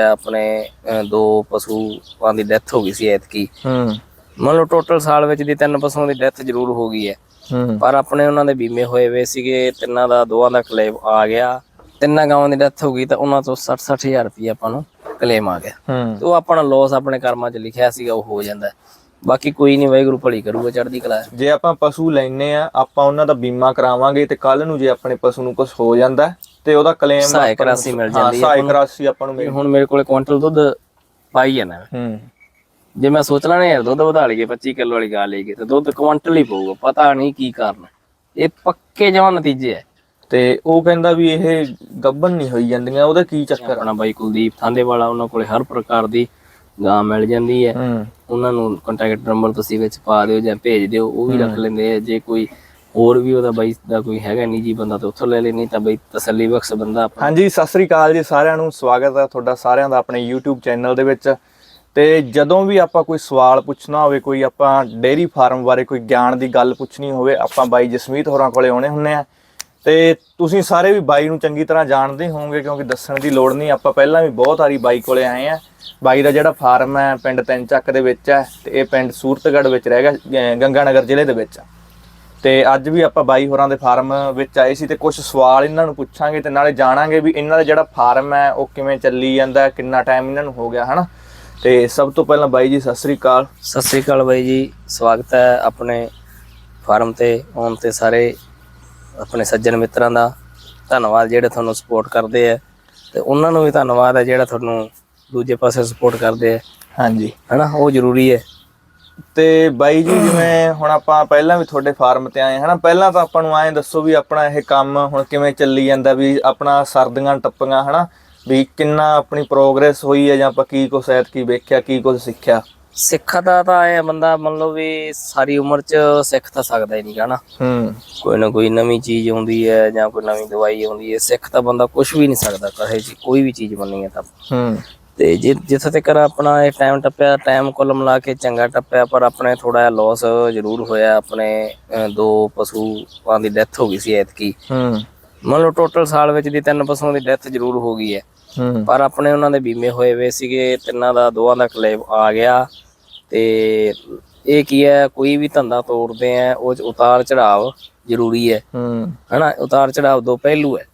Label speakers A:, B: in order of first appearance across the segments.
A: ਆਪਣੇ ਅਹ, ਦੋ ਪਸ਼ੂਆਂ ਦੀ ਡੈਥ ਹੋ ਗਈ ਸੀ ਐਤਕੀ।
B: ਹੂੰ।
A: ਮੰਨ ਲਓ ਟੋਟਲ ਸਾਲ ਵਿੱਚ ਦੀ ਤਿੰਨ ਪਸ਼ੂਆਂ ਦੀ ਡੈਥ ਜ਼ਰੂਰ ਹੋ ਗਈ ਹੈ।
B: ਹੂੰ।
A: ਪਰ ਆਪਣੇ ਉਹਨਾਂ ਦੇ ਬੀਮੇ ਹੋਏ ਵੇ ਸੀਗੇ ਤਿੰਨਾਂ ਦਾ ਦੋਵਾਂ ਦਾ ਕਲੇਮ ਆ ਗਿਆ। ਤਿੰਨਾਂ ਗਾਵਾਂ ਦੀ ਡੈਥ ਹੋ ਗਈ ਤਾਂ ਉਹਨਾਂ ਤੋਂ 60 60000 ਰੁਪਏ ਆਪਾਂ ਨੂੰ ਕਲੇਮ ਆ ਗਿਆ।
B: ਹੂੰ।
A: ਤੇ ਉਹ ਆਪਣਾ ਲੋਸ ਆਪਣੇ ਕਰਮਾਂ 'ਚ ਲਿਖਿਆ ਸੀਗਾ ਉਹ ਹੋ ਜਾਂਦਾ। ਹੈ। ਬਾਕੀ ਕੋਈ ਨਹੀਂ ਵਾਹਿਗੁਰੂ ਭਲੀ ਕਰੂਗਾ ਚੜ੍ਹਦੀ ਕਲਾ 'ਚ।
B: ਜੇ ਆਪਾਂ ਪਸ਼ੂ ਲੈਨੇ ਆ ਆਪਾਂ ਉਹਨਾਂ ਦਾ ਬੀਮਾ ਕਰਾਵਾਂਗੇ ਤੇ ਕੱਲ ਨੂੰ ਜੇ ਆਪਣੇ ਪਸ਼ੂ ਨੂੰ ਕੁਝ ਹੋ ਜਾਂਦਾ ਤੇ ਉਹਦਾ ਕਲੇਮ
A: ਸਹਾਇਕ ਰਾਸ਼ੀ ਮਿਲ ਜਾਂਦੀ ਹੈ
B: ਸਹਾਇਕ ਰਾਸ਼ੀ ਆਪਾਂ ਨੂੰ
A: ਹੁਣ ਮੇਰੇ ਕੋਲੇ ਕੁਇੰਟਲ ਦੁੱਧ ਪਾਈ ਜਾਣਾ
B: ਹੂੰ।
A: ਜੇ ਮੈਂ ਸੋਚ ਲਾਂ ਨਾ ਯਾਰ ਦੁੱਧ ਵਧਾ ਲਈਏ 25 ਕਿਲੋ ਵਾਲੀ ਗਾ ਲਈਏ ਤੇ ਦੁੱਧ ਕੁਇੰਟਲ ਹੀ ਪਊਗਾ ਪਤਾ ਨਹੀਂ ਕੀ ਕਾਰਨ। ਇਹ ਪੱਕੇ ਜਮਾਂ ਨਤੀਜੇ ਹੈ।
B: ਤੇ ਉਹ ਕਹਿੰਦਾ ਵੀ ਇਹ ਗੱਬਨ ਨਹੀਂ ਹੋਈ ਜਾਂਦੀਆਂ ਉਹਦਾ ਕੀ ਚੱਕਰ
A: ਆਪਣਾ ਬਾਈ ਕੁਲਦੀਪ ਥਾਂਦੇ ਵਾਲਾ ਉਹਨਾਂ ਕੋਲੇ ਹਰ ਪ੍ਰਕਾਰ ਦੀ ਗਾਂ ਮਿਲ ਜਾਂਦੀ ਹੈ।
B: ਹੂੰ।
A: ਉਹਨਾਂ ਨੂੰ ਕੰਟੈਕਟ ਨੰਬਰ ਤੁਸੀਂ ਵਿੱਚ ਪਾ ਦਿਓ ਜਾਂ ਭੇਜ ਦਿਓ ਉਹ ਵੀ ਰੱਖ ਲੈਂਦੇ ਆ। ਜੇ ਕੋਈ ਹੋਰ ਵੀ ਉਹਦਾ ਬਾਈ ਦਾ ਕੋਈ ਹੈਗਾ ਨਿੱਜੀ ਬੰਦਾ ਤਾਂ ਉੱਥੋਂ ਲੈ ਲੈ, ਨਹੀਂ ਤਾਂ ਬਈ ਤਸੱਲੀ ਬਖਸ਼ ਬੰਦਾ ਆਪਣਾ।
B: ਹਾਂਜੀ, ਸਤਿ ਸ੍ਰੀ ਅਕਾਲ ਜੀ ਸਾਰਿਆਂ ਨੂੰ, ਸਵਾਗਤ ਹੈ ਤੁਹਾਡਾ ਸਾਰਿਆਂ ਦਾ ਆਪਣੇ YouTube ਚੈਨਲ ਦੇ ਵਿੱਚ। ਤੇ ਜਦੋਂ ਵੀ ਆਪਾਂ ਕੋਈ ਸਵਾਲ ਪੁੱਛਣਾ ਹੋਵੇ, ਕੋਈ ਆਪਾਂ ਡੇਅਰੀ ਫਾਰਮ ਬਾਰੇ ਕੋਈ ਗਿਆਨ ਦੀ ਗੱਲ ਪੁੱਛਣੀ ਹੋਵੇ, ਆਪਾਂ ਬਾਈ ਜਸਮੀਤ ਹੋਰਾਂ ਕੋਲੇ ਆਉਣੇ ਹੁੰਨੇ ਆ। ਤੇ ਤੁਸੀਂ ਸਾਰੇ ਵੀ ਬਾਈ ਨੂੰ ਚੰਗੀ ਤਰ੍ਹਾਂ ਜਾਣਦੇ ਹੋਵੋਗੇ, ਕਿਉਂਕਿ ਦੱਸਣ ਦੀ ਲੋੜ ਨਹੀਂ, ਆਪਾਂ ਪਹਿਲਾਂ ਵੀ ਬਹੁਤ ਵਾਰੀ ਬਾਈ ਕੋਲੇ ਆਏ ਆ। ਬਾਈ ਦਾ ਜਿਹੜਾ ਫਾਰਮ ਹੈ, ਪਿੰਡ ਤਿੰਨ ਚੱਕ ਦੇ ਵਿੱਚ ਹੈ, ਤੇ ਇਹ ਪਿੰਡ ਸੂਰਤਗੜ੍ਹ ਵਿੱਚ ਰਹਿ ਗਿਆ ਗੰਗਾਨਗਰ ਜ਼ਿਲ੍ਹੇ ਦੇ ਵਿੱਚ। ਆ ਤੇ ਅੱਜ ਵੀ ਆਪਾਂ ਬਾਈ ਹੋਰਾਂ ਦੇ ਫਾਰਮ ਵਿੱਚ ਆਏ ਸੀ ਤੇ ਕੁਝ ਸਵਾਲ ਇਹਨਾਂ ਨੂੰ ਪੁੱਛਾਂਗੇ ਤੇ ਨਾਲੇ ਜਾਣਾਂਗੇ ਵੀ ਇਹਨਾਂ ਦਾ ਜਿਹੜਾ ਫਾਰਮ ਹੈ ਉਹ ਕਿਵੇਂ ਚੱਲੀ ਜਾਂਦਾ ਕਿੰਨਾ ਟਾਈਮ ਇਹਨਾਂ ਨੂੰ ਹੋ ਗਿਆ ਹਨਾ? ਤੇ ਸਭ ਤੋਂ ਪਹਿਲਾਂ ਬਾਈ ਜੀ ਸਤਿ ਸ੍ਰੀ ਅਕਾਲ।
A: ਸਤਿ ਸ੍ਰੀ ਅਕਾਲ ਬਾਈ ਜੀ ਸਵਾਗਤ ਹੈ ਆਪਣੇ ਫਾਰਮ ਤੇ ਆਉਣ ਤੇ ਸਾਰੇ ਆਪਣੇ ਸੱਜਣ ਮਿੱਤਰਾਂ ਦਾ। ਧੰਨਵਾਦ ਜਿਹੜੇ ਤੁਹਾਨੂੰ ਸਪੋਰਟ ਕਰਦੇ ਆ ਤੇ ਉਹਨਾਂ ਨੂੰ ਵੀ ਧੰਨਵਾਦ ਹੈ ਜਿਹੜਾ ਤੁਹਾਨੂੰ ਦੂਜੇ ਪਾਸੇ ਸਪੋਰਟ ਕਰਦੇ ਆ।
B: ਹਾਂਜੀ।
A: ਹਨਾ ਉਹ ਜ਼ਰੂਰੀ ਹੈ।
B: ਤੇ ਬਾਈ ਜੀ ਜਿਵੇਂ ਹੁਣ ਆਪਾਂ ਪਹਿਲਾਂ ਵੀ ਤੁਹਾਡੇ ਫਾਰਮ ਤੇ ਆਏ ਹਨਾ? ਪਹਿਲਾਂ ਤਾਂ ਆਪਾਂ ਨੂੰ ਐਂ ਦੱਸੋ ਵੀ ਆਪਣਾ ਇਹ ਕੰਮ ਹੁਣ ਕਿਵੇਂ ਚੱਲੀ ਜਾਂਦਾ ਵੀ ਆਪਣਾ ਸਰਦੀਆਂ ਟੱਪੀਆਂ ਹਨਾ? ਵੀ ਕਿੰਨਾ ਆਪਣੀ ਪ੍ਰੋਗਰੈਸ ਹੋਈ ਹੈ ਜਾਂ ਆਪਾਂ ਕੀ ਕੁਛ ਐਤਕੀ ਵੇਖਿਆ ਕੀ ਕੁਝ ਸਿੱਖਿਆ?
A: ਸਿੱਖ ਦਾ ਤਾਂ ਇਹ ਬੰਦਾ ਮੰਨ ਲਓ ਵੀ ਸਾਰੀ ਉਮਰ ਚ ਸਿੱਖ ਤਾਂ ਸਕਦਾ ਹੀ ਨਹੀਂ ਗਾ ਨਾ
B: ਹੂੰ।
A: ਕੋਈ ਨਾ ਕੋਈ ਨਵੀਂ ਚੀਜ਼ ਆਉਂਦੀ ਹੈ ਜਾਂ ਕੋਈ ਨਵੀਂ ਦਵਾਈ ਆਉਂਦੀ ਹੈ ਸਿੱਖ ਤਾਂ ਬੰਦਾ ਕੁਝ ਵੀ ਨਹੀਂ ਸਕਦਾ ਕਹੇ ਜੀ ਕੋਈ ਵੀ ਚੀਜ਼ ਮੰਨੀ ਹੈ ਤਾਂ।
B: ਹੂੰ।
A: ਤੇ ਜਿੱਥੇ ਤੱਕ ਆਪਣਾ ਇਹ ਟਾਈਮ ਟੱਪਿਆ ਟਾਈਮ ਕੁੱਲ ਮਿਲਾ ਕੇ ਚੰਗਾ ਟੱਪਿਆ ਪਰ ਆਪਣੇ ਥੋੜਾ ਜਿਹਾ ਲਾਸ ਜ਼ਰੂਰ ਹੋਇਆ ਆਪਣੇ ਦੋ ਪਸ਼ੂਆਂ ਦੀ ਡੈਥ ਹੋ ਗਈ ਸੀ ਐਤਕੀ।
B: ਹੂੰ।
A: ਮੰਨ ਲਓ ਟੋਟਲ ਸਾਲ ਵਿੱਚ ਦੀ ਤਿੰਨ ਪਸ਼ੂਆਂ ਦੀ ਡੈਥ ਜ਼ਰੂਰ ਹੋ ਗਈ ਹੈ। ਪਰ ਆਪਣੇ ਉਹਨਾਂ ਦੇ ਬੀਮੇ ਹੋਏ ਵੇ ਸੀਗੇ ਤਿੰਨਾਂ ਦਾ ਦੋਵਾਂ ਦਾ ਕਲੇਮ ਆ ਗਿਆ। ਤੇ ਇਹ ਕੀ ਹੈ ਕੋਈ ਵੀ ਧੰਦਾ ਤੋੜਦੇ ਆ ਉਹ 'ਚ ਉਤਾਰ ਚੜਾਵ ਜ਼ਰੂਰੀ ਹੈ।
B: ਹੂੰ।
A: ਹਨਾ ਉਤਾਰ ਚੜਾਵ ਦੋ ਪਹਿਲੂ ਹੈ।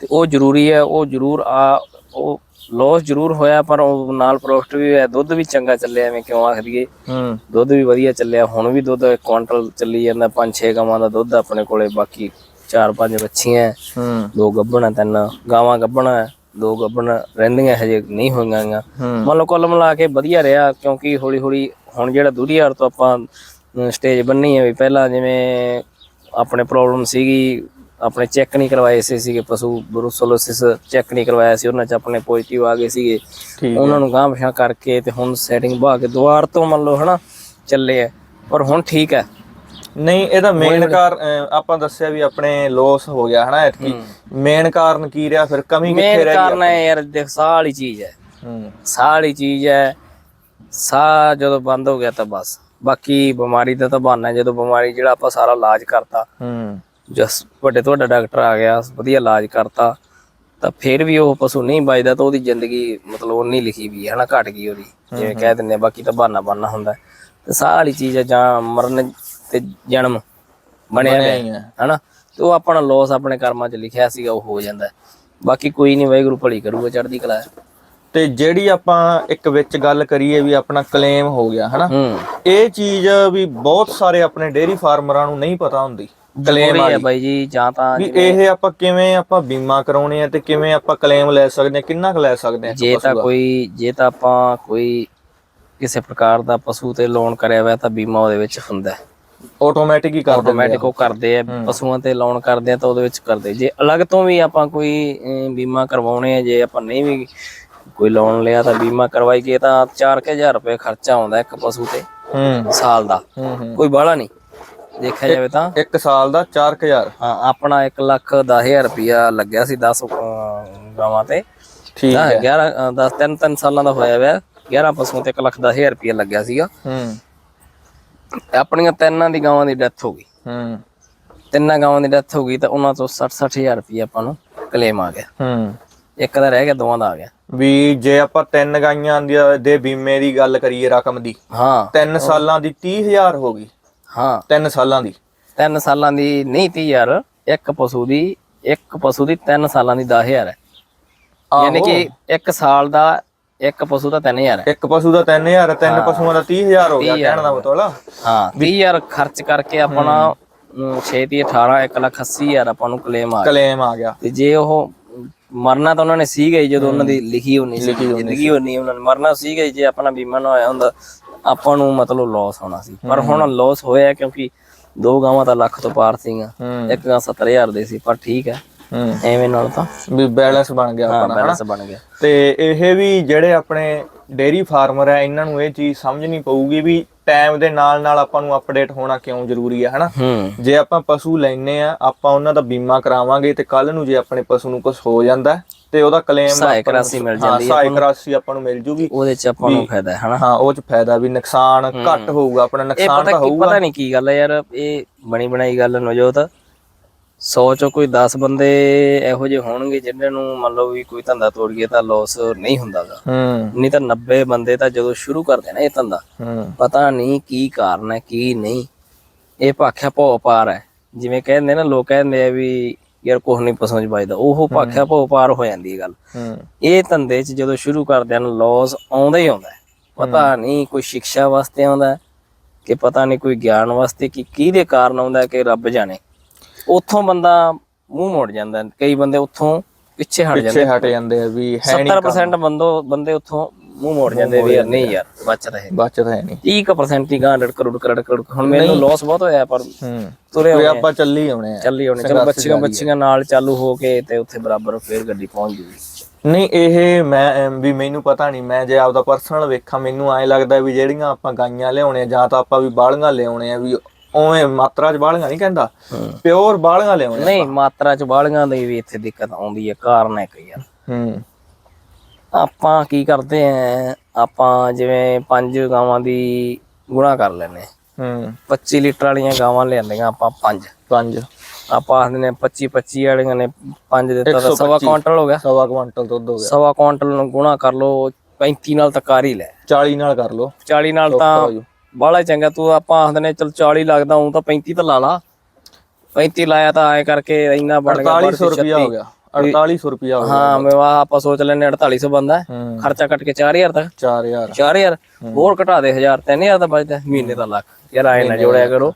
A: ਤੇ ਉਹ ਜ਼ਰੂਰੀ ਹੈ ਉਹ ਜ਼ਰੂਰ ਆ ਉਹ ਲੋਸ ਜ਼ਰੂਰ ਹੋਇਆ ਪਰ ਉਹ ਨਾਲ ਪ੍ਰੋਫਿਟ ਵੀ ਹੋਇਆ ਦੁੱਧ ਵੀ ਚੰਗਾ ਚੱਲਿਆ ਐਵੇਂ ਕਿਉਂ ਆਖ ਦਈਏ
B: ਹੂੰ।
A: ਦੁੱਧ ਵੀ ਵਧੀਆ ਚੱਲਿਆ ਹੁਣ ਵੀ ਦੁੱਧ ਕੁਆਂਟਲ ਚੱਲੀ ਜਾਂਦਾ ਪੰਜ ਛੇ ਗਾਵਾਂ ਦਾ ਦੁੱਧ ਆਪਣੇ ਕੋਲੇ ਬਾਕੀ ਚਾਰ ਪੰਜ ਬੱਚੀਆਂ
B: ਹੂੰ।
A: ਦੋ ਗੱਭਣਾ ਤਿੰਨ ਗਾਵਾਂ ਗੱਭਣਾ ਦੋ ਗੱਭਣ ਰਹਿੰਦੀਆਂ ਹਜੇ ਨਹੀਂ ਹੋਈਆਂ ਮੰਨ ਲਓ ਕੁੱਲ ਮਿਲਾ ਕੇ ਵਧੀਆ ਰਿਹਾ ਕਿਉਂਕਿ ਹੌਲੀ ਹੌਲੀ ਹੁਣ ਜਿਹੜਾ ਦੁਰੀਆਰ ਤੋਂ ਆਪਾਂ ਸਟੇਜ ਬੰਨੀ ਹੈ ਵੀ ਪਹਿਲਾਂ ਜਿਵੇਂ ਆਪਣੇ ਪ੍ਰੋਬਲਮ ਸੀਗੀ ਆਪਣੇ ਚੈੱਕ ਨਹੀਂ ਕਰਵਾਏ ਸੀ ਸੀਗੇ ਪਸ਼ੂ ਬਰੂਸੋਲੋਸਿਸ ਚੈੱਕ ਨਹੀਂ ਕਰਵਾਇਆ ਸੀ ਉਹਨਾਂ ਚ ਆਪਣੇ ਪੋਜ਼ਿਟਿਵ ਆ ਗਏ ਸੀਗੇ। ਉਹਨਾਂ ਨੂੰ ਗਾਂਹ ਪਛਾਂ ਕਰਕੇ ਤੇ ਹੁਣ ਸੈਟਿੰਗ ਬਹਾ ਕੇ ਦੁਆਰ ਤੋਂ ਮੰਨ ਲਓ ਹਨਾ ਚੱਲੇ ਆ। ਪਰ ਹੁਣ ਠੀਕ ਹੈ।
B: ਨਹੀਂ ਇਹਦਾ ਮੇਨ ਅਹ, ਆਪਾਂ ਦੱਸਿਆ ਵੀ ਆਪਣੇ ਲੋਸ ਹੋ ਗਿਆ ਹਨਾ ਐਤਕੀ। ਮੇਨ ਕਾਰਨ ਕੀ ਰਿਹਾ? ਫਿਰ ਕਮੀ ਕਿੱਥੇ
A: ਮੇਨ
B: ਰਹਿ
A: ਕਾਰਨ ਹੈ ਯਾਰ ਦੇਖ ਸਾਹ ਵਾਲੀ ਚੀਜ਼ ਹੈ। ਵਾਲੀ ਚੀਜ਼ ਹੈ। ਸਾਹ ਜਦੋਂ ਬੰਦ ਹੋ ਗਿਆ ਤਾਂ ਬਸ। ਬਾਕੀ ਬਿਮਾਰੀ ਦਾ ਤਾਂ ਬਹਾਨਾ ਜਦੋਂ ਬਿਮਾਰੀ ਜਿਹੜਾ ਆਪਾਂ ਸਾਰਾ ਇਲਾਜ ਕਰਤਾ।
B: ਹੂੰ।
A: ਜਸ ਵੱਡੇ ਤੋਂ ਵੱਡਾ ਡਾਕਟਰ ਆ ਗਿਆ ਵਧੀਆ ਇਲਾਜ ਕਰਤਾ ਤਾਂ ਫਿਰ ਵੀ ਉਹ ਪਸ਼ੂ ਨਹੀਂ ਬਚਦਾ ਤਾਂ ਉਹਦੀ ਜ਼ਿੰਦਗੀ ਮਤਲਬ ਉਹ ਨਹੀਂ ਲਿਖੀ ਵੀ ਹੈ ਹਨਾ ਘਟ ਗਈ ਉਹਦੀ ਜਿਵੇਂ ਕਹਿ ਦਿੰਦੇ ਆ, ਬਾਕੀ ਤਾਂ ਬਹਾਨਾ ਬਣਨਾ ਹੁੰਦਾ। ਤੇ ਸਾਹ ਵਾਲੀ ਚੀਜ਼ ਹੈ ਜਾਂ ਮਰਨ ਤੇ ਜਨਮ ਬਣਿਆ
B: ਹੀ।
A: ਹਨਾ ਤੇ ਉਹ ਆਪਣਾ ਲੋਸ ਆਪਣੇ ਕਰਮਾਂ 'ਚ ਲਿਖਿਆ ਸੀਗਾ ਉਹ ਹੋ ਜਾਂਦਾ। ਬਾਕੀ ਕੋਈ ਨਹੀਂ ਵਾਹਿਗੁਰੂ ਭਲੀ ਕਰੂਗਾ ਚੜ੍ਹਦੀ ਕਲਾ।
B: ਤੇ ਜਿਹੜੀ ਆਪਾਂ ਇੱਕ ਵਿੱਚ ਗੱਲ ਕਰੀਏ ਵੀ ਆਪਣਾ ਕਲੇਮ ਹੋ ਗਿਆ ਹਨਾ ਇਹ ਚੀਜ਼ ਵੀ ਬਹੁਤ ਸਾਰੇ ਆਪਣੇ ਡੇਅਰੀ ਫਾਰਮਰਾਂ ਨੂੰ ਨਹੀਂ ਪਤਾ ਹੁੰਦੀ ਕਲੇਮ
A: ਹੈ ਬਾਈ ਜੀ ਜਾਂ ਤਾਂ
B: ਵੀ ਇਹ ਆਪਾਂ ਕਿਵੇਂ ਆਪਾਂ ਬੀਮਾ ਕਰਾਉਣੇ ਆ ਤੇ ਕਿਵੇਂ ਆਪਾਂ ਕਲੇਮ ਲੈ ਸਕਦੇ ਆ ਕਿੰਨਾ ਕੁ ਲੈ ਸਕਦੇ ਆ
A: ਜੇ ਤਾਂ ਕੋਈ ਜੇ ਤਾਂ ਆਪਾਂ ਕੋਈ ਕਿਸੇ ਪ੍ਰਕਾਰ ਦਾ ਪਸ਼ੂ ਤੇ ਲੋਨ ਕਰਿਆ ਹੋਇਆ ਤਾਂ ਬੀਮਾ ਉਹਦੇ ਵਿੱਚ ਹੁੰਦਾ ਹੈ।
B: ਆਟੋਮੈਟਿਕ ਹੀ ਕਰ ਦਿੰਦੇ
A: ਆਟੋਮੈਟਿਕ ਉਹ ਕਰਦੇ ਆ ਪਸ਼ੂਆਂ ਤੇ ਲੋਨ ਕਰਦੇ ਆ ਤਾਂ ਉਹਦੇ ਵਿੱਚ ਕਰਦੇ ਜੇ ਅਲੱਗ ਤੋਂ ਵੀ ਆਪਾਂ ਕੋਈ ਬੀਮਾ ਕਰਵਾਉਣੇ ਆ ਜੇ ਆਪਾਂ ਨਹੀਂ ਵੀ ਕੋਈ ਲੋਨ ਲਿਆ ਤਾਂ ਬੀਮਾ ਕਰਵਾਈ ਗਏ ਤਾਂ 4000 ਰੁਪਏ ਖਰਚਾ ਆਉਂਦਾ ਇੱਕ ਪਸ਼ੂ ਤੇ
B: ਹੂੰ।
A: ਸਾਲ ਦਾ। ਕੋਈ ਬਾਹਲਾ ਨਹੀਂ। ਦੇਖਿਆ ਜਾਵੇ ਤਾਂ।
B: ਇੱਕ ਸਾਲ ਦਾ 4000
A: ਹਾਂ ਆਪਣਾ 1 ਲੱਖ 10000 ਰੁਪਿਆ ਲੱਗਿਆ ਸੀ 10 ਗਾਵਾਂ ਤੇ।
B: ਠੀਕ
A: ਹਾਂ।
B: ਹੈ
A: 11 10 ਤਿੰਨ ਤਿੰਨ ਸਾਲਾਂ ਦਾ ਹੋਇਆ ਹੋਇਆ 11 ਪਸ਼ੂਆਂ ਤੇ 1 ਲੱਖ 10000 ਰੁਪਿਆ ਲੱਗਿਆ ਸੀਗਾ।
B: ਹੂੰ।
A: ਆਪਣੀਆਂ ਤਿੰਨਾਂ ਦੀ ਗਾਵਾਂ ਦੀ ਡੈਥ ਹੋ ਗਈ।
B: ਹੂੰ।
A: ਤਿੰਨਾਂ ਗਾਵਾਂ ਦੀ ਡੈਥ ਹੋ ਗਈ ਤਾਂ ਉਹਨਾਂ ਤੋਂ 60 60000 ਰੁਪਏ ਆਪਾਂ ਨੂੰ ਕਲੇਮ ਆ ਗਿਆ।
B: ਹੂੰ।
A: ਇੱਕ ਦਾ ਰਹਿ ਗਿਆ ਦੋਵਾਂ ਦਾ ਆ ਗਿਆ।
B: ਵੀ ਜੇ ਆਪਾਂ ਤਿੰਨ ਗਾਈਆਂ ਦੀ ਦੇ ਬੀਮੇ ਦੀ ਗੱਲ ਕਰੀਏ ਰਕਮ ਦੀ
A: ਹਾਂ।
B: ਤਿੰਨ ਸਾਲਾਂ ਦੀ 30000 ਹੋ ਗਈ।
A: ਹਾਂ।
B: ਤਿੰਨ ਸਾਲਾਂ ਦੀ।
A: ਤਿੰਨ ਸਾਲਾਂ ਦੀ ਨਹੀਂ ਤੀ ਯਾਰ ਇੱਕ ਪਸ਼ੂ ਦੀ ਇੱਕ ਪਸ਼ੂ ਦੀ ਤਿੰਨ ਸਾਲਾਂ ਦੀ 10000 ਹੈ। ਯਾਨੀ ਕਿ ਇੱਕ ਸਾਲ ਦਾ ਇੱਕ ਪਸ਼ੂ ਦਾ 3000 ਹੈ।
B: ਇੱਕ ਪਸ਼ੂ ਦਾ 3000 ਤਿੰਨ ਪਸ਼ੂਆਂ ਦਾ 30000 ਹੋ ਗਿਆ ਕਹਿਣ ਦਾ ਮਤਲਬ।
A: ਹਾਂ 30000 ਖਰਚ ਕਰਕੇ ਆਪਣਾ 6 ਦੀ 18 1 ਲੱਖ 80000 ਆਪਾਂ ਨੂੰ ਕਲੇਮ ਆ ਗਿਆ।
B: ਕਲੇਮ ਆ ਗਿਆ।
A: ਤੇ ਜੇ ਉਹ ਮਰਨਾ ਤਾਂ ਉਹਨਾਂ ਨੇ ਸੀਗਾ ਹੀ ਜਦੋਂ ਉਹਨਾਂ ਦੀ ਲਿਖੀ ਹੋਣੀ ਸੀ ਜ਼ਿੰਦਗੀ ਹੋਣੀ ਉਹਨਾਂ ਨੇ। ਮਰਨਾ ਸੀਗਾ ਜੇ ਆਪਣਾ ਬੀਮਾ ਨਾ ਹੋਇਆ ਹੁੰਦਾ ਆਪਾਂ ਨੂੰ ਮਤਲਬ ਲਾਸ ਹੋਣਾ ਸੀ। ਪਰ ਹੁਣ ਲਾਸ ਹੋਇਆ ਕਿਉਂਕਿ ਦੋ ਗਾਵਾਂ ਤਾਂ ਲੱਖ ਤੋਂ ਪਾਰ ਸੀਗਾ
B: ਹੂੰ।
A: ਇੱਕ ਗਾਂ 70000 ਦੇ ਸੀ ਪਰ ਠੀਕ ਹੈ।
B: ਹੂੰ।
A: ਐਵੇਂ ਨਾਲ ਤਾਂ
B: ਵੀ ਬੈਲੈਂਸ ਬਣ ਗਿਆ
A: ਹਾਂ
B: ਆਪਣਾ
A: ਬੈਲੈਂਸ ਬਣ ਗਿਆ।
B: ਤੇ ਇਹ ਵੀ ਜਿਹੜੇ ਆਪਣੇ ਡੇਰੀ ਫਾਰਮਰ ਆ ਇਹਨਾਂ ਨੂੰ ਇਹ ਚੀਜ਼ ਸਮਝਣੀ ਪਊਗੀ ਵੀ ਟਾਈਮ ਦੇ ਨਾਲ ਨਾਲ ਆਪਾਂ ਨੂੰ ਅਪਡੇਟ ਹੋਣਾ ਕਿਉਂ ਜ਼ਰੂਰੀ ਹੈ ਹਨਾ?
A: ਹੂੰ।
B: ਜੇ ਆਪਾਂ ਪਸ਼ੂ ਲੈਨੇ ਆ ਆਪਾਂ ਉਹਨਾਂ ਦਾ ਬੀਮਾ ਕਰਾਵਾਂਗੇ ਤੇ ਕੱਲ ਨੂੰ ਜੇ ਆਪਣੇ ਪਸ਼ੂ ਨੂੰ ਕੁਝ ਹੋ ਜਾਂਦਾ ਹੈ, ਤੇ ਉਹਦਾ ਕਲੇਮ
A: ਸਹਾਇਕ ਰਾਸ਼ੀ ਮਿਲ ਜਾਂਦੀ ਹੈ
B: ਸਹਾਇਕ ਰਾਸ਼ੀ ਆਪਾਂ ਨੂੰ ਮਿਲ ਜੂਗੀ।
A: ਉਹਦੇ ਚ ਆਪਾਂ ਨੂੰ ਫਾਇਦਾ ਹੈ ਹਨਾ?
B: ਹਾਂ ਉਹ ਚ ਫਾਇਦਾ ਵੀ ਨੁਕਸਾਨ ਘੱਟ ਹੋਊਗਾ ਆਪਣਾ ਨੁਕਸਾਨ ਤਾਂ ਹੋਊਗਾ।
A: ਪਤਾ ਨਹੀਂ ਕੀ ਗੱਲ ਹੈ ਯਾਰ ਇਹ ਬਣੀ ਬਣਾਈ ਗੱਲ ਨਵਜੋਤ। 100 ਚੋਂ ਕੋਈ 10 ਬੰਦੇ ਇਹੋ ਜਿਹੇ ਹੋਣਗੇ ਜਿਨ੍ਹਾਂ ਨੂੰ ਮੰਨ ਲਓ ਵੀ ਕੋਈ ਧੰਦਾ ਤੋੜ ਗਿਆ ਤਾਂ ਲਾਸ ਨਹੀਂ ਹੁੰਦਾਗਾ।
B: ਹੂੰ।
A: ਨਹੀਂ ਤਾਂ 90 ਬੰਦੇ ਤਾਂ ਜਦੋਂ ਸ਼ੁਰੂ ਕਰਦੇ ਨੇ ਇਹ ਧੰਦਾ ਪਤਾ ਨਹੀਂ ਕੀ ਕਾਰਨ ਹੈ ਕੀ ਨਹੀਂ। ਇਹ ਭਾਖਿਆ ਭੋ ਪਾਰ ਹੈ। ਜਿਵੇਂ ਕਹਿੰਦੇ ਨਾ ਲੋਕ ਕਹਿੰਦੇ ਆ ਵੀ ਯਾਰ ਕੁਛ ਨਹੀਂ ਪਸੰਦ ਵੱਜਦਾ। ਉਹ ਭਾਖਿਆ ਭੋ ਪਾਰ ਹੋ ਜਾਂਦੀ ਹੈ ਗੱਲ। ਇਹ ਧੰਦੇ 'ਚ ਜਦੋਂ ਸ਼ੁਰੂ ਕਰਦੇ ਹਨ ਲਾਸ ਆਉਂਦਾ ਹੀ ਆਉਂਦਾ। ਪਤਾ ਨਹੀਂ ਕੋਈ ਸਿੱਖਿਆ ਵਾਸਤੇ ਆਉਂਦਾ ਕਿ ਪਤਾ ਨਹੀਂ ਕੋਈ ਗਿਆਨ ਵਾਸਤੇ ਕਿ ਕਿਹਦੇ ਕਾਰਨ ਆਉਂਦਾ ਕਿ ਰੱਬ ਜਾਣੇ। ਉੱਥੋਂ ਬੰਦਾ ਮੂੰਹ ਮੋੜ ਜਾਂਦਾ। ਕਈ ਬੰਦੇ ਉੱਥੋਂ ਪਿੱਛੇ ਹਟ ਜਾਂਦੇ
B: ਪਿੱਛੇ ਹਟ ਜਾਂਦੇ ਆ ਵੀ ਹੈ ਨਹੀਂ
A: 70% ਬੰਦੋ ਬੰਦੇ ਉੱਥੋਂ ਮੂੰਹ ਮੋੜ ਜਾਂਦੇ ਵੀ ਯਾਰ ਨਹੀਂ ਯਾਰ ਬਚਤ ਹੈ
B: ਬਚਤ ਹੈ ਨਹੀਂ
A: 30% ਦੀ ਗਾਂ ਰੜਕ ਰੜਕ ਰੜਕ ਰੜਕ ਹੁਣ ਮੈਨੂੰ ਲਾਸ ਬਹੁਤ ਹੋਇਆ ਪਰ
B: ਹੂੰ।
A: ਤੁਰੇ ਹੋਏ
B: ਆਪਾਂ ਚੱਲੀ ਆਉਣੇ ਆ।
A: ਚੱਲੀ ਹੋਣੇ ਚਲੋ ਬੱਚੀਆਂ ਬੱਚੀਆਂ ਨਾਲ ਚਾਲੂ ਹੋ ਕੇ ਤੇ ਉੱਥੇ ਬਰਾਬਰ ਫੇਰ ਗੱਡੀ ਪਹੁੰਚ ਜੂਗੀ।
B: ਨਹੀਂ ਇਹ ਮੈਂ ਐਮ ਵੀ ਮੈਨੂੰ ਪਤਾ ਨਹੀਂ ਮੈਂ ਜੇ ਆਪਦਾ ਪਰਸਨਲ ਵੇਖਾਂ ਮੈਨੂੰ ਐ ਲੱਗਦਾ ਵੀ ਜਿਹੜੀਆਂ ਆਪਾਂ ਗਾਈਆਂ ਲਿਆਉਣੇ ਆ ਜਾਂ ਤਾਂ ਆਪਾਂ ਵੀ ਬਾਲੀਆਂ ਲਿਆਉਣੇ ਆ ਵੀ ਉਵੇਂ ਮਾਤਰਾ ਚ ਬਾਲੀਆਂ ਨਹੀਂ ਕਹਿੰਦਾ ਪਿਓਰ ਬਾਲੀਆਂ ਲਿਆਉਣੇ
A: ਨਹੀਂ ਮਾਤਰਾ ਚ ਬਾਲੀਆਂ ਦੀ ਵੀ ਇੱਥੇ ਦਿੱਕਤ ਆਉਂਦੀ ਹੈ ਕਾਰਨ ਹੈ ਕਈ ਯਾਰ।
B: ਹੂੰ।
A: ਆਪਾਂ ਕੀ ਕਰਦੇ ਆਂ ਆਪਾਂ ਜਿਵੇਂ ਪੰਜ ਗਾਵਾਂ ਦੀ ਗੁਣਾ ਕਰ ਲੈਨੇ
B: ਹੂੰ।
A: 25 ਲੀਟਰ ਵਾਲੀਆਂ ਗਾਵਾਂ ਲਿਆਂਦੀਆਂ ਆਪਾਂ ਪੰਜ।
B: ਪੰਜ।
A: ਆਪਾਂ ਆਖਦੇ ਨੇ 25 25 ਵਾਲੀਆਂ ਨੇ ਪੰਜ ਦਿੱਤਾ ਤਾਂ ਸਵਾ ਕੁਆਂਟਲ ਹੋ ਗਿਆ।
B: ਸਵਾ ਕੁਆਂਟਲ ਦੁੱਧ ਹੋ ਗਿਆ।
A: ਸਵਾ ਕੁਆਂਟਲ ਨੂੰ ਗੁਣਾ ਕਰ ਲਓ 35 ਨਾਲ ਤਾਂ ਕਰ ਹੀ ਲੈ।
B: 40 ਨਾਲ ਕਰ ਲਓ।
A: 40 ਨਾਲ ਤਾਂ ਬਾਹਲਾ ਚੰਗਾ ਤੂੰ ਆਪਾਂ ਆਖਦੇ ਨੇ ਚਲ 40 ਲੱਗਦਾ ਹੂੰ ਤਾਂ 35 ਤਾਂ ਲਾ ਲਾ। 35 ਲਾਇਆ ਤਾਂ ਐ ਕਰਕੇ ਇੰਨਾ ਬਣ ਗਿਆ
B: 4800 ਰੁਪਿਆ ਹੋ ਗਿਆ। 4800 ਰੁਪਿਆ ਹੋ
A: ਮੈਂ ਵਾਹ ਆਪਾਂ ਸੋਚ ਲੈਨੇ 4800 ਬੰਦਾ ਖਰਚਾ ਕੱਟ ਕੇ 4000 ਤੱਕ
B: 4000
A: 4000 ਹੋਰ ਘਟਾ ਦੇ 1000 3000 ਦਾ ਬਚਦਾ ਮਹੀਨੇ ਦਾ ਲੱਖ। ਯਾਰ ਆਏ ਨਾ ਜੋੜਿਆ ਕਰੋ।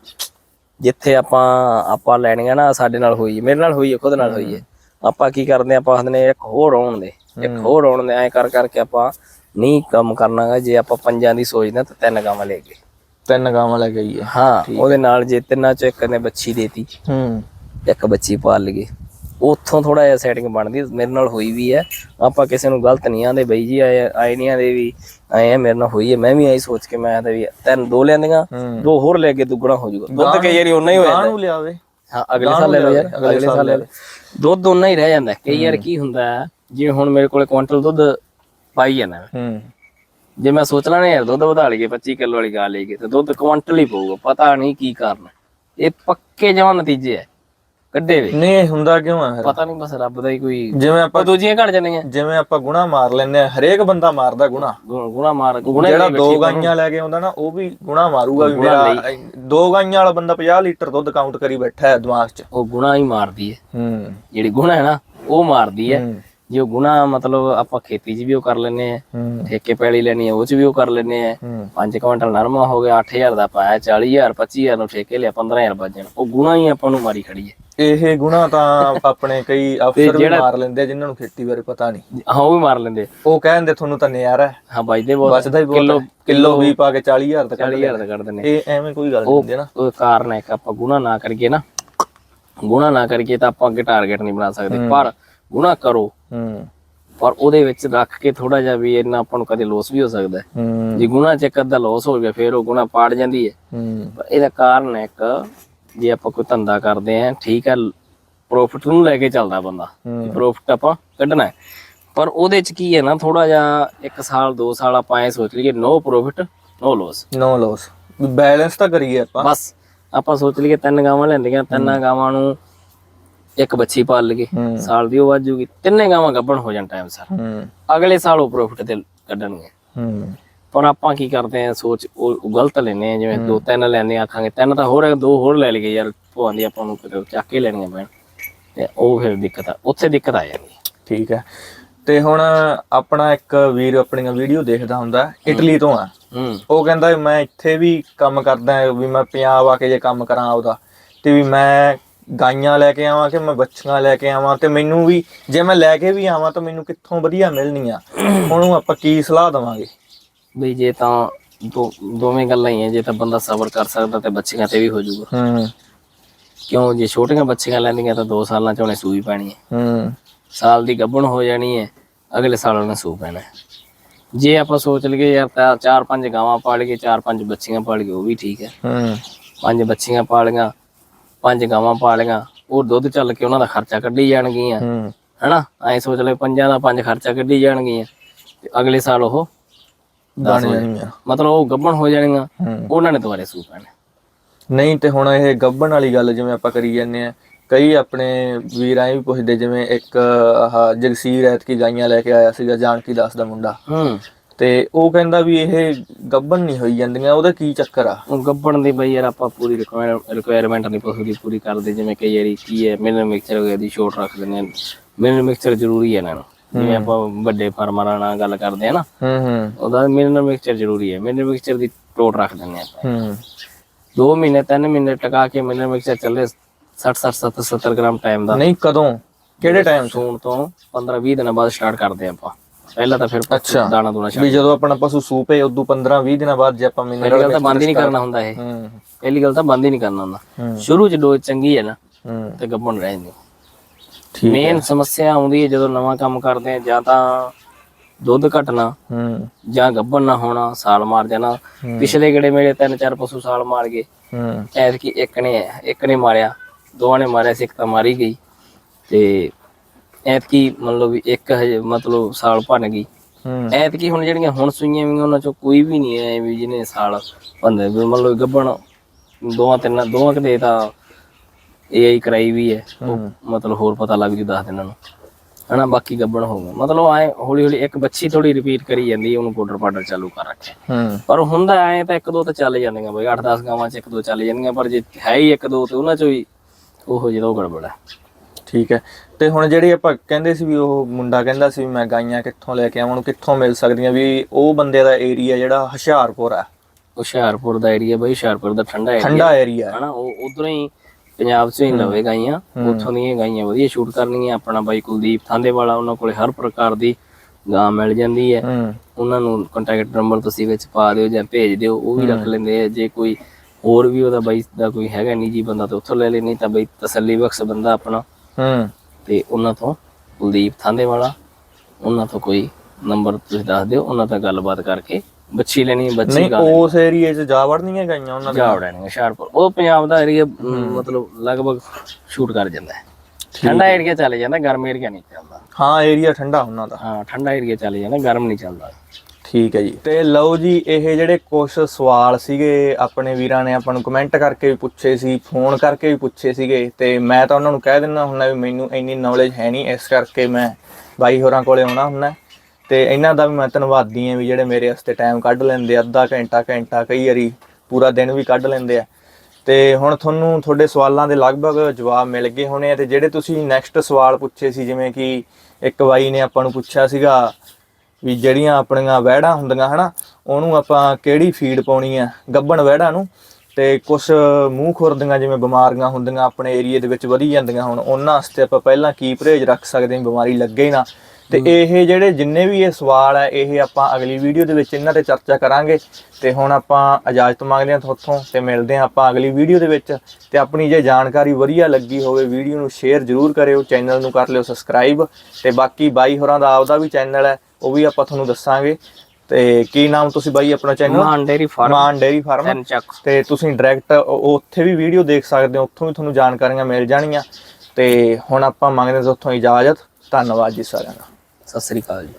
A: ਜਿੱਥੇ ਆਪਾਂ ਆਪਾਂ ਲੈਣੀਆਂ ਨਾ ਸਾਡੇ ਨਾਲ ਹੋਈ ਮੇਰੇ ਨਾਲ ਹੋਈ ਖੁਦ ਨਾਲ ਹੋਈ ਹੈ। ਆਪਾਂ ਕੀ ਕਰਦੇ ਆਪਾਂ ਆਖਦੇ ਨੇ ਇੱਕ ਹੋਰ ਆਉਣ ਦੇ। ਇੱਕ ਹੋਰ ਆਉਣ ਦੇ। ਐ ਕਰ ਕਰਕੇ ਆਪਾਂ ਨਹੀਂ ਕੰਮ ਕਰਨਾਗਾ। ਜੇ ਆਪਾਂ ਪੰਜਾਂ ਦੀ ਸੋਚਦੇ ਤਾਂ ਤਿੰਨ ਗਾਵਾਂ ਲੈ ਗਏ।
B: ਤਿੰਨ ਗਾਵਾਂ ਲੈ ਗਈ ਹੈ
A: ਹਾਂ ਉਹਦੇ ਨਾਲ ਜੇ ਤਿੰਨਾਂ ਚੋਂ ਇੱਕ ਨੇ ਬੱਚੀ ਦੇਤੀ।
B: ਹੂੰ।
A: ਇੱਕ ਬੱਚੀ ਪਾਲ ਲਈਏ ਉੱਥੋਂ ਥੋੜਾ ਜਿਹਾ ਸੈਟਿੰਗ ਬਣਦੀ ਮੇਰੇ ਨਾਲ ਹੋਈ ਵੀ ਹੈ। ਆਪਾਂ ਕਿਸੇ ਨੂੰ ਗਲਤ ਨਹੀਂ ਆਂਦੇ ਬਈ ਜੀ ਆਏ ਆਏ ਨਹੀਂ ਆਂਦੇ ਵੀ ਆਏ ਆ ਮੇਰੇ ਨਾਲ ਹੋਈ ਹੈ। ਮੈਂ ਵੀ ਆਈ ਸੋਚ ਕੇ ਮੈਂ ਤਾਂ ਵੀ ਤਿੰਨ ਦੋ ਲੈਂਦੀਆਂ ਦੋ ਹੋਰ ਲੈ ਕੇ ਦੁੱਗਣਾ ਹੋ ਜਾਊਗਾ। ਦੁੱਧ ਕਈ ਵਾਰੀ ਉਨਾ ਹੀ ਹੋ ਜਾਂਦਾ।
B: ਨੂੰ ਲਿਆਵੇ।
A: ਹਾਂ ਅਗਲੇ ਸਾਲ ਲੈ ਲਓ ਯਾਰ ਅਗਲੇ ਸਾਲ ਲੈ ਲਓ। ਦੁੱਧ ਉਨਾ ਹੀ ਰਹਿ ਜਾਂਦਾ। ਕਈ ਵਾਰ ਕੀ ਹੁੰਦਾ ਜਿਵੇਂ ਹੁਣ ਮੇਰੇ ਕੋਲੇ ਕੁਆਂਟਲ ਦੁੱਧ ਪਾਈ ਜਾਂਦਾ ਹੈ। ਜੇ ਮੈਂ ਸੋਚ ਲੈਣਾ ਯਾਰ ਦੁੱਧ ਵਧਾ ਲਈਏ 25 ਕਿਲੋ ਵਾਲੀ ਗਾਂ ਲਈਏ ਤੇ ਦੁੱਧ ਕੁਆਂਟਲ ਹੀ ਪਊਗਾ ਪਤਾ ਨਹੀਂ ਕੀ ਕਾਰਨ। ਇਹ ਪੱਕੇ ਜਮਾਂ ਨਤੀਜੇ ਹੈ ਕੱਢੇ ਵੇ।
B: ਨਹੀਂ ਇਹ ਹੁੰਦਾ ਕਿਉਂ ਆ ਫਿਰ?
A: ਪਤਾ ਨਹੀਂ ਬਸ ਰੱਬ ਦਾ ਹੀ ਕੋਈ
B: ਜਿਵੇਂ ਆਪਾਂ
A: ਦੂਜੀਆਂ ਘਟ ਜਾਂਦੀਆਂ।
B: ਜਿਵੇਂ ਆਪਾਂ ਗੁਣਾ ਮਾਰ ਲੈਨੇ ਆ ਹਰੇਕ ਬੰਦਾ ਮਾਰਦਾ ਗੁਣਾ।
A: ਗੁ- ਗੁਣਾ ਮਾਰ ਗੁਣਾ
B: ਜਿਹੜਾ ਦੋ ਗਾਈਆਂ ਲੈ ਕੇ ਆਉਂਦਾ ਨਾ ਉਹ ਵੀ ਗੁਣਾ ਮਾਰੂਗਾ ਵੀ ਮੇਰਾ ਦੋ ਗਾਈਆਂ ਵਾਲਾ ਬੰਦਾ 50 ਲੀਟਰ ਦੁੱਧ ਕਾਊਂਟ ਕਰੀ ਬੈਠਾ ਹੈ ਦਿਮਾਗ 'ਚ।
A: ਉਹ ਗੁਣਾ ਹੀ ਮਾਰਦੀ ਹੈ।
B: ਹੂੰ।
A: ਜਿਹੜੀ ਗੁਣਾ ਹੈ ਨਾ ਉਹ ਮਾਰਦੀ ਹੈ।
B: ਹੂੰ।
A: ਜੇ ਉਹ ਗੁਣਾ ਮਤਲਬ ਆਪਾਂ ਖੇਤੀ 'ਚ ਵੀ ਉਹ ਕਰ ਲੈਨੇ ਆ। ਠੇਕੇ ਪੈਲੀ ਲੈਣੀ ਹੈ ਉਹ 'ਚ ਵੀ ਉਹ ਕਰ ਲੈਨੇ ਆ।
B: ਹੂੰ।
A: 5 ਕੁਇੰਟਲ ਨਰਮਾ ਹੋ ਗਿਆ 8000 ਦਾ ਪਾਇਆ 40000 25000 ਨੂੰ ਠੇਕੇ ਲਿਆ 15000 ਬਚਣ ਉਹ ਗੁਣਾ ਹੀ ਆਪਾਂ ਨੂੰ ਮਾਰੀ ਖੜੀ ਹੈ
B: ਇਹ ਗੁਣਾ ਤਾਂ ਆਪਣੇ ਕਈ ਅਫਸਰ ਵੀ ਮਾਰ ਲੈਂਦੇ ਆ ਜਿਨ੍ਹਾਂ ਨੂੰ ਖੇਤੀ ਬਾਰੇ ਪਤਾ ਨਹੀਂ।
A: ਹਾਂ ਉਹ ਵੀ ਮਾਰ ਲੈਂਦੇ
B: ਉਹ ਕਹਿੰਦੇ ਤੁਹਾਨੂੰ ਤਾਂ ਨਿਆਰਾ ਹੈ।
A: ਹਾਂ ਬਚਦੇ ਬਹੁਤ।
B: ਬਚਦਾ ਹੀ ਬਹੁਤ। ਕਿਲੋ ਵੀ ਪਾ ਕੇ 40000 ਤੱਕ
A: 40000 ਦਾ ਕੱਢ ਦਿੰਦੇ
B: ਇਹ ਐਵੇਂ ਕੋਈ ਗੱਲ ਨਹੀਂ ਹੁੰਦੀ ਨਾ।
A: ਉਹ ਕਾਰਨ ਹੈ ਕਿ ਆਪਾਂ ਗੁਣਾ ਨਾ ਕਰੀਏ ਨਾ। ਗੁਣਾ ਨਾ ਕਰੀਏ ਤਾਂ ਆਪਾਂ ਅੱਗੇ ਟਾਰਗੇਟ ਨਹੀਂ ਬਣਾ ਸਕਦੇ। ਪਰ ਗੁਣਾ ਕਰੋ।
B: ਹੂੰ।
A: ਪਰ ਉਹਦੇ ਵਿੱਚ ਰੱਖ ਕੇ ਥੋੜਾ ਜਿਹਾ ਵੀ ਇਹਨਾਂ ਆਪਾਂ ਨੂੰ ਕਦੇ ਲੋਸ ਵੀ ਹੋ ਸਕਦਾ ਹੈ। ਜੇ ਗੁਣਾ ਚ ਇੱਕ ਅੱਧਾ ਲੋਸ ਹੋ ਗਿਆ ਫਿਰ ਉਹ ਗੁਣਾ ਪਾੜ ਜਾਂਦੀ ਹੈ।
B: ਹੂੰ।
A: ਪਰ ਇਹਦਾ ਕਾਰਨ ਹੈ ਇੱਕ ਜੇ ਆਪਾਂ ਕੋਈ ਧੰਦਾ ਕਰਦੇ ਆਂ ਠੀਕ ਹੈ ਪ੍ਰੋਫਿਟ ਨੂੰ ਲੈ ਕੇ ਚੱਲਦਾ ਬੰਦਾ। ਪ੍ਰੋਫਿਟ ਆਪਾਂ ਕੱਢਣਾ ਹੈ। ਪਰ ਉਹਦੇ ਚ ਕੀ ਹੈ ਨਾ ਥੋੜਾ ਜਿਹਾ ਇੱਕ ਸਾਲ ਦੋ ਸਾਲ ਆਪਾਂ ਐ ਸੋਚ ਲਈਏ no profit no loss
B: no loss balance ਤਾਂ ਕਰੀਏ ਆਪਾਂ।
A: ਬਸ ਆਪਾਂ ਸੋਚ ਲਈਏ ਤਿੰਨ ਗਾਵਾਂ ਲੈਂਦੀਆਂ ਤਿੰਨਾਂ ਗਾਵਾਂ ਨੂੰ ਇੱਕ ਬੱਚੀ ਪਾਲ
B: ਹੂੰ।
A: ਸਾਲ ਦੀ ਉਹ ਜੂਗੀ। ਤਿੰਨੇ ਗਾਵਾਂ ਗੱਭਣ ਹੋ ਜਾਣ ਟਾਈਮ ਸਰ। ਅਗਲੇ ਸਾਲ ਉਹ ਪ੍ਰੋਫਿਟ ਤੇ ਕੱਢਣਗੇ ਪਰ ਆਪਾਂ ਕੀ ਕਰਦੇ ਆ ਸੋਚ ਉਹ ਗਲਤ ਲੈਨੇ ਆ ਜਿਵੇਂ ਦੋ ਤਿੰਨ ਲੈਨੇ ਆਖਾਂਗੇ ਤਿੰਨ ਤਾਂ ਹੋਰ ਦੋ ਹੋਰ ਲੈ ਲਈਏ ਯਾਰ ਭਵਾਂ ਦੀ ਆਪਾਂ ਨੂੰ ਕਿਤੇ ਚੱਕ ਕੇ ਲੈਣੀਆਂ ਪੈਣ। ਤੇ ਉਹ ਫਿਰ ਦਿੱਕਤ ਆ ਉੱਥੇ ਦਿੱਕਤ ਆ ਜਾਂਦੀ
B: ਠੀਕ ਹੈ। ਤੇ ਹੁਣ ਆਪਣਾ ਇੱਕ ਵੀਰ ਆਪਣੀਆਂ ਵੀਡੀਓ ਦੇਖਦਾ ਹੁੰਦਾ ਇਟਲੀ ਤੋਂ ਆ। ਉਹ ਕਹਿੰਦਾ ਮੈਂ ਇੱਥੇ ਵੀ ਕੰਮ ਕਰਦਾ ਵੀ ਮੈਂ ਪੰਜਾਬ ਆ ਕੇ ਜੇ ਕੰਮ ਕਰਾਂ ਉਹਦਾ ਤੇ ਵੀ ਮੈਂ ਗਾਈਆਂ ਲੈ ਕੇ ਆਵਾਂ ਕਿ ਮੈਂ ਬੱਚੀਆਂ ਲੈ ਕੇ ਆਵਾਂ ਤੇ ਮੈਨੂੰ ਵੀ ਜੇ ਮੈਂ ਲੈ ਕੇ ਵੀ ਆਵਾਂ ਤਾਂ ਮੈਨੂੰ ਕਿੱਥੋਂ ਵਧੀਆ ਮਿਲਣੀਆਂ। ਉਹਨੂੰ ਆਪਾਂ ਕੀ ਸਲਾਹ ਦਵਾਂਗੇ?
A: ਬਈ ਜੇ ਤਾਂ ਦੋ ਦੋਵੇਂ ਗੱਲਾਂ ਹੀ ਆ ਜੇ ਤਾਂ ਬੰਦਾ ਸਬਰ ਕਰ ਸਕਦਾ ਤੇ ਬੱਚੀਆਂ ਤੇ ਵੀ ਹੋ ਜਾਊਗਾ।
B: ਹੂੰ।
A: ਕਿਉਂ ਜੇ ਛੋਟੀਆਂ ਬੱਚੀਆਂ ਲੈਂਦੀਆਂ ਤਾਂ 2 ਸਾਲਾਂ ਚ ਉਹਨੇ ਸੂਈ ਪੈਣੀ ਹੈ।
B: ਹੂੰ।
A: ਸਾਲ ਦੀ ਗੱਭਣ ਹੋ ਜਾਣੀ ਹੈ ਅਗਲੇ ਸਾਲ ਉਹਨੇ ਸੂ ਪੈਣਾ ਹੈ। ਜੇ ਆਪਾਂ ਸੋਚ ਲਈਏ ਯਾਰ ਤਾਂ ਚਾਰ ਪੰਜ ਗਾਵਾਂ ਪਾਲ ਕੇ ਚਾਰ ਪੰਜ ਬੱਚੀਆਂ ਪਾਲ ਕੇ ਉਹ ਵੀ ਠੀਕ ਹੈ।
B: ਹੂੰ।
A: ਪੰਜ ਬੱਚੀਆਂ ਪਾਲੀਆਂ ਪੰਜ ਗਾਵਾਂ ਪਾਲੀਆਂ ਉਹ ਦੁੱਧ ਚੱਲ ਕੇ ਉਹਨਾਂ ਦਾ ਖਰਚਾ ਕੱਢੀ ਜਾਣਗੀਆਂ। ਹਨਾ? ਐ ਸੋਚ ਲੈ ਪੰਜਾਂ ਦਾ ਪੰਜ ਖਰਚਾ ਕੱਢੀ ਜਾਣਗੀਆਂ ਤੇ ਅਗਲੇ ਸਾਲ ਉਹ ਮਤਲਬ ਉਹ ਗੱਭਣ ਹੋ ਜਾਣਗੀਆਂ ਉਹਨਾਂ ਨੇ ਦੁਬਾਰੇ ਸੂ ਪੈਣਾ।
B: ਨਹੀਂ ਤੇ ਹੁਣ ਇਹ ਗੱਬਣ ਵਾਲੀ ਗੱਲ ਜਿਵੇਂ ਆਪਾਂ ਕਰੀ ਜਾਂਦੇ ਆ ਕਈ ਆਪਣੇ ਵੀਰ ਵੀ ਪੁੱਛਦੇ ਜਿਵੇਂ ਇੱਕ ਆਹ ਜਗਸੀਰ ਐਤਕੀ ਗਾਈਆਂ ਲੈ ਕੇ ਆਇਆ ਸੀਗਾ ਜਾਨਕੀ ਦਾਸ ਦਾ ਮੁੰਡਾ।
A: ਹੂੰ।
B: ਤੇ ਉਹ ਕਹਿੰਦਾ ਵੀ ਇਹ ਗੱਬਣ ਨਹੀਂ ਹੋਈ ਜਾਂਦੀਆਂ ਉਹਦਾ ਕੀ ਚੱਕਰ ਆ?
A: ਉਹ ਗੱਭਣ ਦੀ ਬਈ ਯਾਰ ਆਪਾਂ ਪੂਰੀ ਰਿਕੁਆਇਰਮੈਂਟ ਨਹੀਂ ਦੀ ਪੂਰੀ ਕਰਦੇ ਜਿਵੇਂ ਕਈ ਵਾਰੀ ਕੀ ਹੈ ਮਿਨਰਲ ਮਿਕਸਚਰ ਵਗੈਰਾ ਦੀ ਛੋਟ ਰੱਖ ਦਿੰਦੇ ਆ ਮਿਨਰਲ ਮਿਕਸਚਰ ਜ਼ਰੂਰੀ ਹੈ ਨੂੰ। ਜਿਵੇਂ ਆਪਾਂ ਵੱਡੇ ਫਾਰਮਰਾਂ ਨਾਲ ਗੱਲ ਕਰਦੇ ਆ ਨਾ
B: ਹੂੰ ਹੂੰ।
A: ਉਹਦਾ ਮਿਨਰਲ ਮਿਕਸਚਰ ਜ਼ਰੂਰੀ ਹੈ। ਮਿਨਰਲ ਮਿਕਸਚਰ ਦੀ ਟੋਟ ਰੱਖ ਦਿੰਦੇ ਆ
B: ਹੂੰ।
A: 2 ਮਹੀਨੇ 3 ਮਹੀਨੇ ਟਕਾ ਕੇ ਮਿਨਰਲ ਮਿਕਸਚਰ ਚੱਲੇ 60 60 70 70 ਗ੍ਰਾਮ ਟਾਈਮ ਦਾ।
B: ਨਹੀਂ ਕਦੋਂ? ਕਿਹੜੇ ਟਾਈਮ
A: ਤੋਂ? 15 20 ਦਿਨਾਂ ਬਾਅਦ ਸਟਾਰਟ ਕਰਦੇ ਆਪਾਂ। ਪਹਿਲਾਂ ਤਾਂ ਫਿਰ
B: ਅੱਛਾ।
A: ਦਾਣਾ ਦੂਣਾ
B: ਵੀ ਜਦੋਂ ਆਪਣਾ ਪਸ਼ੂ ਸੂਪੇ ਉਦੋਂ 15 20 ਦਿਨਾਂ ਬਾਅਦ ਜੇ ਆਪਾਂ
A: ਪਹਿਲੀ
B: ਮਿਨਰਲ
A: ਗੱਲ ਤਾਂ ਬੰਦ ਹੀ ਨਹੀਂ ਕਰਨਾ ਹੁੰਦਾ ਇਹ।
B: ਹੂੰ।
A: ਪਹਿਲੀ ਗੱਲ ਤਾਂ ਬੰਦ ਹੀ ਨਹੀਂ ਕਰਨਾ ਹੁੰਦਾ। ਸ਼ੁਰੂ ਚ ਡੋਜ਼ ਚੰਗੀ ਹੈ ਨਾ
B: ਹੂੰ।
A: ਤੇ ਗੱਭਣ ਰਹਿ ਜਾਂਦੀ।
B: ਠੀਕ
A: ਮੇਨ ਸਮੱਸਿਆ ਆਉਂਦੀ ਹੈ ਜਦੋਂ ਨਵਾਂ ਕੰਮ ਕਰਦੇ ਆ ਜਾਂ ਤਾਂ ਦੁੱਧ ਘਟਣਾ
B: ਹੂੰ।
A: ਜਾਂ ਗੱਭਣ ਨਾ ਹੋਣਾ ਸਾਲ ਮਾਰ ਜਾਣਾ। ਪਿਛਲੇ ਗੜੇ ਮੇਰੇ ਤਿੰਨ ਚਾਰ ਪਸ਼ੂ ਸਾਲ ਮਾਰ ਗਏ।
B: ਹੂੰ।
A: ਐਤਕੀ ਇੱਕ ਨੇ ਇੱਕ ਨੇ ਮਾਰਿਆ ਦੋਵਾਂ ਨੇ ਮਾਰਿਆ ਸੀ ਇੱਕ ਤਾਂ ਮਾਰੀ ਗਈ। ਤੇ ਐਤਕੀ ਮੰਨ ਲਓ ਵੀ ਇੱਕ ਹਜੇ ਮਤਲਬ ਸਾਲ ਭੰਨ ਗਈ। ਐਤਕੀ ਹੁਣ ਜਿਹੜੀਆਂ ਹੁਣ ਸੂਈਆਂ ਵੀ ਉਹਨਾਂ ਚੋਂ ਕੋਈ ਵੀ ਨਹੀਂ ਐ ਵੀ ਜਿਹਨੇ ਸਾਲ ਭੰਦੇ ਵੀ ਮੰਨ ਲਓ ਗੱਭਣ ਦੋਵਾਂ ਤਿੰਨਾਂ ਦੋਵਾਂ ਕਦੇ ਤਾਂ ਏਆਈ ਕਰਾਈ ਵੀ ਉਹ ਮਤਲਬ ਹੋਰ ਪਤਾ ਲੱਗ ਜੂ ਦੱਸ ਦਿਨਾਂ ਨੂੰ। ਹਨਾ ਬਾਕੀ ਗੱਭਣ ਹੋ ਗਿਆ ਮਤਲਬ ਐ ਹੌਲੀ ਹੌਲੀ ਇੱਕ ਬੱਚੀ ਥੋੜੀ ਰਿਪੀਟ ਕਰੀ ਜਾਂਦੀ ਉਹਨੂੰ ਪਾਊਡਰ ਪਾਊਡਰ ਚਾਲੂ ਕਰ ਰੱਖਿਆ ਪਰ ਹੁੰਦਾ ਐ ਤਾਂ ਇੱਕ ਦੋ ਤਾਂ ਚੱਲ ਜਾਂਦੀਆਂ ਬਈ। 8-10 ਗਾਵਾਂ ਚ ਇੱਕ ਦੋ ਚੱਲ ਜਾਂਦੀਆਂ ਪਰ ਜੇ ਹੈ ਹੀ ਇੱਕ ਦੋ ਤੇ ਉਹਨਾਂ ਚੋਂ ਹੀ ਉਹ ਜਿਹੜਾ ਉਹ ਗੜਬੜ ਹੈ।
B: ਠੀਕ ਹੈ। ਤੇ ਹੁਣ ਜਿਹੜੇ ਆਪਾਂ ਕਹਿੰਦੇ ਸੀ ਵੀ ਉਹ ਮੁੰਡਾ ਕਹਿੰਦਾ ਸੀ ਵੀ ਮੈਂ ਗਾਈਆਂ ਕਿੱਥੋਂ ਲੈ ਕੇ ਆਵਾਂ ਉਹਨੂੰ ਕਿੱਥੋਂ ਮਿਲ ਸਕਦੀਆਂ ਵੀ ਉਹ ਬੰਦੇ ਦਾ ਏਰੀਆ ਜਿਹੜਾ ਹੁਸ਼ਿਆਰਪੁਰ ਆ
A: ਹੁਸ਼ਿਆਰਪੁਰ ਦਾ ਏਰੀਆ ਬਈ ਹੁਸ਼ਿਆਰਪੁਰ ਦਾ ਠੰਡਾ ਏਰੀਆ
B: ਠੰਡਾ ਏਰੀਆ
A: ਹਨਾ ਉਹ ਉਧਰੋਂ ਹੀ ਪੰਜਾਬ ਚੋਂ ਹੀ ਲਵੇ ਗਾਈਆਂ ਉੱਥੋਂ ਦੀਆਂ ਗਾਈਆਂ ਵਧੀਆ ਸ਼ੂਟ ਕਰਨਗੀਆਂ। ਆਪਣਾ ਬਾਈ ਕੁਲਦੀਪ ਥਾਂਦੇ ਵਾਲਾ ਉਹਨਾਂ ਕੋਲੇ ਹਰ ਪ੍ਰਕਾਰ ਦੀ ਗਾਂ ਮਿਲ ਜਾਂਦੀ ਹੈ।
B: ਹੂੰ।
A: ਉਹਨਾਂ ਨੂੰ ਕੰਟੈਕਟ ਨੰਬਰ ਤੁਸੀਂ ਵਿੱਚ ਪਾ ਦਿਓ ਜਾਂ ਭੇਜ ਦਿਓ ਉਹ ਵੀ ਰੱਖ ਲੈਂਦੇ ਆ। ਜੇ ਕੋਈ ਹੋਰ ਵੀ ਉਹਦਾ ਬਾਈ ਦਾ ਕੋਈ ਹੈਗਾ ਨਿੱਜੀ ਬੰਦਾ ਤਾਂ ਉੱਥੋਂ ਲੈ ਲੈ ਨਹੀਂ ਤਾਂ ਬਈ ਤਸੱਲੀ ਬਖਸ਼ ਬੰਦਾ ਆਪਣਾ।
B: ਹੂੰ।
A: ਤੇ ਉਹਨਾਂ ਤੋਂ ਕੁਲਦੀਪ ਥਾਂਦੇ ਵਾਲਾ ਉਹਨਾਂ ਤੋਂ ਕੋਈ ਨੰਬਰ ਤੁਸੀਂ ਦੱਸ ਦਿਓ ਉਹਨਾਂ ਤੋਂ ਗੱਲਬਾਤ ਕਰਕੇ ਬੱਚੀ ਲੈਣੀ ਬੱਚੀ
B: ਨਹੀਂ
A: ਗਾ
B: ਉਸ ਏਰੀਏ 'ਚ ਜਾ ਵੜਨੀਆਂ ਗਾਈਆਂ ਉਹਨਾਂ ਦੀਆਂ?
A: ਜਾ ਵੜਾਂਗੇ ਹੁਸ਼ਿਆਰਪੁਰ। ਉਹ ਪੰਜਾਬ ਦਾ ਏਰੀਆ ਮਤਲਬ ਲਗਭਗ ਸ਼ੂਟ ਕਰ ਜਾਂਦਾ ਹੈ। ਠੰਡਾ ਏਰੀਆ ਚੱਲ ਜਾਂਦਾ ਗਰਮ ਏਰੀਆ ਨਹੀਂ ਚੱਲਦਾ।
B: ਹਾਂ ਏਰੀਆ ਠੰਡਾ ਉਹਨਾਂ ਦਾ।
A: ਹਾਂ ਠੰਡਾ ਏਰੀਆ ਚੱਲ ਜਾਂਦਾ ਗਰਮ ਨਹੀਂ ਚੱਲਦਾ।
B: ਠੀਕ ਹੈ ਜੀ। ਤੇ ਲਓ ਜੀ, ਇਹ ਜਿਹੜੇ ਕੁਝ ਸਵਾਲ ਸੀਗੇ ਆਪਣੇ ਵੀਰਾਂ ਨੇ, ਆਪਾਂ ਨੂੰ ਕਮੈਂਟ ਕਰਕੇ ਵੀ ਪੁੱਛੇ ਸੀ ਫੋਨ ਕਰਕੇ ਵੀ ਪੁੱਛੇ ਸੀਗੇ, ਤੇ ਮੈਂ ਤਾਂ ਉਹਨਾਂ ਨੂੰ ਕਹਿ ਦਿੰਦਾ ਹੁੰਦਾ ਵੀ ਮੈਨੂੰ ਇੰਨੀ ਨੌਲੇਜ ਹੈ ਨਹੀਂ, ਇਸ ਕਰਕੇ ਮੈਂ ਬਾਈ ਹੋਰਾਂ ਕੋਲੇ ਆਉਣਾ ਹੁੰਦਾ। ਤੇ ਇਹਨਾਂ ਦਾ ਵੀ ਮੈਂ ਧੰਨਵਾਦੀ ਹਾਂ ਵੀ ਜਿਹੜੇ ਮੇਰੇ ਵਾਸਤੇ ਟਾਈਮ ਕੱਢ ਲੈਂਦੇ ਅੱਧਾ ਘੰਟਾ ਘੰਟਾ, ਕਈ ਵਾਰੀ ਪੂਰਾ ਦਿਨ ਵੀ ਕੱਢ ਲੈਂਦੇ ਆ। ਤੇ ਹੁਣ ਤੁਹਾਨੂੰ ਤੁਹਾਡੇ ਸਵਾਲਾਂ ਦੇ ਲਗਭਗ ਜਵਾਬ ਮਿਲ ਗਏ ਹੋਣੇ ਆ, ਤੇ ਜਿਹੜੇ ਤੁਸੀਂ ਨੈਕਸਟ ਸਵਾਲ ਪੁੱਛੇ ਸੀ, ਜਿਵੇਂ ਕਿ ਇੱਕ ਬਾਈ ਨੇ ਆਪਾਂ ਨੂੰ ਪੁੱਛਿਆ ਸੀਗਾ ਵੀ ਜਿਹੜੀਆਂ ਆਪਣੀਆਂ ਵਹਿੜਾਂ ਹੁੰਦੀਆਂ ਹਨਾ ਉਹਨੂੰ ਆਪਾਂ ਕਿਹੜੀ ਫੀਡ ਪਾਉਣੀ ਆ? ਗੱਬਣ ਵਹਿੜਾਂ ਨੂੰ। ਤੇ ਕੁਝ ਮੂੰਹ ਖੁਰਦੀਆਂ ਜਿਵੇਂ ਬਿਮਾਰੀਆਂ ਹੁੰਦੀਆਂ ਆਪਣੇ ਏਰੀਏ ਦੇ ਵਿੱਚ ਵਧੀ ਜਾਂਦੀਆਂ ਹੁਣ ਉਹਨਾਂ ਵਾਸਤੇ ਆਪਾਂ ਪਹਿਲਾਂ ਕੀ ਪਰਹੇਜ਼ ਰੱਖ ਸਕਦੇ ਹਾਂ ਬਿਮਾਰੀ ਲੱਗੇ ਨਾ? ਤੇ ਇਹ ਜਿਹੜੇ ਜਿੰਨੇ ਵੀ ਇਹ ਸਵਾਲ ਆ ਇਹ ਆਪਾਂ ਅਗਲੀ ਵੀਡੀਓ ਦੇ ਵਿੱਚ ਇਹਨਾਂ ਤੇ ਚਰਚਾ ਕਰਾਂਗੇ। ਤੇ ਹੁਣ ਆਪਾਂ ਇਜਾਜ਼ਤ ਮੰਗਦੇ ਹਾਂ ਤੁਹਾਥੋਂ ਤੇ ਮਿਲਦੇ ਹਾਂ ਆਪਾਂ ਅਗਲੀ ਵੀਡੀਓ ਦੇ ਵਿੱਚ। ਤੇ ਆਪਣੀ ਜੇ ਜਾਣਕਾਰੀ ਵਧੀਆ ਲੱਗੀ ਹੋਵੇ ਵੀਡੀਓ ਨੂੰ ਸ਼ੇਅਰ ਜ਼ਰੂਰ ਕਰਿਓ ਚੈਨਲ ਨੂੰ ਕਰ ਲਿਓ ਸਬਸਕ੍ਰਾਈਬ ਤੇ ਬਾਕੀ ਬਾਈ ਹੋਰਾਂ ਦਾ ਆਪਦਾ ਵੀ ਚੈਨਲ ਹੈ ਉਹ ਵੀ ਆਪਾਂ ਤੁਹਾਨੂੰ ਦੱਸਾਂਗੇ। ਤੇ ਕੀ ਨਾਮ ਤੁਸੀਂ ਬਾਈ ਆਪਣਾ channel
A: Mann dairy farm.
B: Mann dairy farm. ਤੇ ਤੁਸੀਂ ਡਾਇਰੈਕਟ ਉੱਥੇ ਵੀ ਵੀਡੀਓ ਦੇਖ ਸਕਦੇ ਹੋ ਉੱਥੋਂ ਵੀ ਤੁਹਾਨੂੰ ਜਾਣਕਾਰੀਆਂ ਮਿਲ ਜਾਣਗੀਆਂ ਤੇ ਹੁਣ ਆਪਾਂ ਮੰਗਦੇ ਹਾਂ ਉੱਥੋਂ ਇਜਾਜ਼ਤ। ਧੰਨਵਾਦ ਜੀ ਸਾਰਿਆਂ ਦਾ।
A: ਸਤਿ ਸ੍ਰੀ ਅਕਾਲ ਜੀ।